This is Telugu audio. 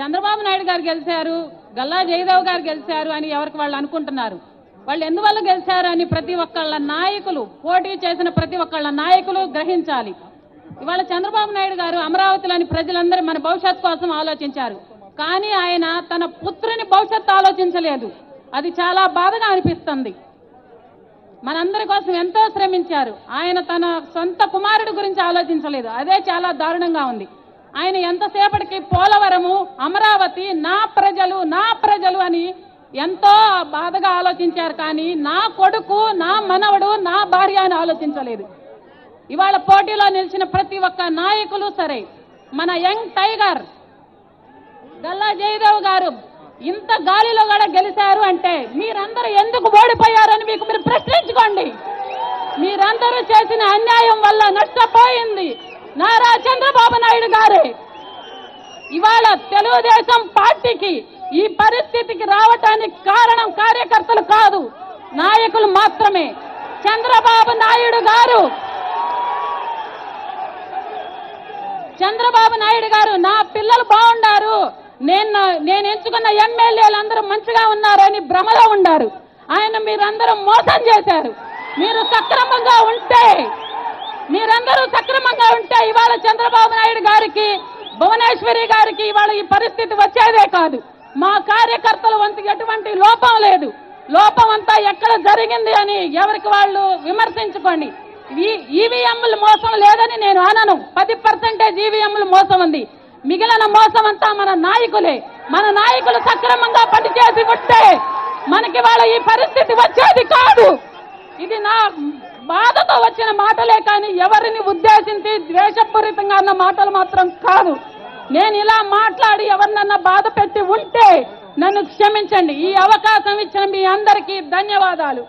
చంద్రబాబు నాయుడు గారు గెలిచారు గల్లా జయదేవ్ గారు గెలిచారు అని ఎవరికి వాళ్ళు అనుకుంటున్నారు? వాళ్ళు ఎందువల్ల గెలిచారు అని ప్రతి ఒక్కళ్ళ నాయకులు పోటీ చేసిన ప్రతి ఒక్కళ్ళ నాయకులు గ్రహించాలి. ఇవాళ చంద్రబాబు నాయుడు గారు అమరావతిలోని ప్రజలందరూ మన భవిష్యత్ కోసం ఆలోచించారు. కానీ ఆయన తన పుత్రుని భవిష్యత్తు ఆలోచించలేదు. అది చాలా బాధగా అనిపిస్తుంది. మనందరి కోసం ఎంతో శ్రమించారు. ఆయన తన సొంత కుమారుడి గురించి ఆలోచించలేదు. అదే చాలా దారుణంగా ఉంది. ఆయన ఎంతసేపటికి పోలవరము అమరావతి నా ప్రజలు నా ప్రజలు అని ఎంతో బాధగా ఆలోచించారు కానీ నా కొడుకు నా మనవడు నా భార్య అని ఆలోచించలేదు. ఇవాళ పోటీలో నిలిచిన ప్రతి ఒక్క నాయకులు సరే. మన యంగ్ టైగర్ గల్లా జయదేవ్ గారు ఇంత గాలిలో కూడా గెలిచారు అంటే మీరందరూ ఎందుకు ఓడిపోయారని మీకు మీరు ప్రశ్నించుకోండి. మీరందరూ చేసిన అన్యాయం వల్ల నష్టపోయింది. నారా చంద్రబాబు నాయుడు గారే. ఇవాళ తెలుగుదేశం పార్టీకి ఈ పరిస్థితికి రావటానికి కారణం కార్యకర్తలు కాదు నాయకులు మాత్రమే. చంద్రబాబు నాయుడు గారు. చంద్రబాబు నాయుడు గారు నా పిల్లలు బాగుండారు. నేను నేను ఎంచుకున్న ఎమ్మెల్యేలు అందరూ మంచిగా ఉన్నారని భ్రమలో ఉండారు. ఆయన మీరందరూ మోసం చేశారు. మీరు సక్రమంగా సక్రమంగా ఉంటే ఇవాళ చంద్రబాబు నాయుడు గారికి భువనేశ్వరి గారికి ఇవాళ ఈ పరిస్థితి వచ్చేదే కాదు. మా కార్యకర్తల వంతు ఎటువంటి లోపం లేదు. లోపం అంతా ఎక్కడ జరిగింది అని ఎవరికి వాళ్ళు విమర్శించుకోండి. ఈవీఎంలు మోసం లేదని నేను అనను. పది పర్సెంటేజ్ ఈవీఎంలు మోసం ఉంది. మిగిలిన మోసం అంతా మన నాయకులే. మన నాయకులు సక్రమంగా పనిచేసి ఉంటే మనకి వాళ్ళ ఈ పరిస్థితి వచ్చేది కాదు. ఇది నా బాధతో వచ్చిన మాటలే కానీ ఎవరిని ద్వేషపూరితంగా అన్న మాటలు మాత్రం కాదు. నేను ఇలా మాట్లాడి ఎవరినన్నా బాధ పెట్టి ఉంటే నన్ను క్షమించండి. ఈ అవకాశం ఇచ్చిన మీ అందరికీ ధన్యవాదాలు.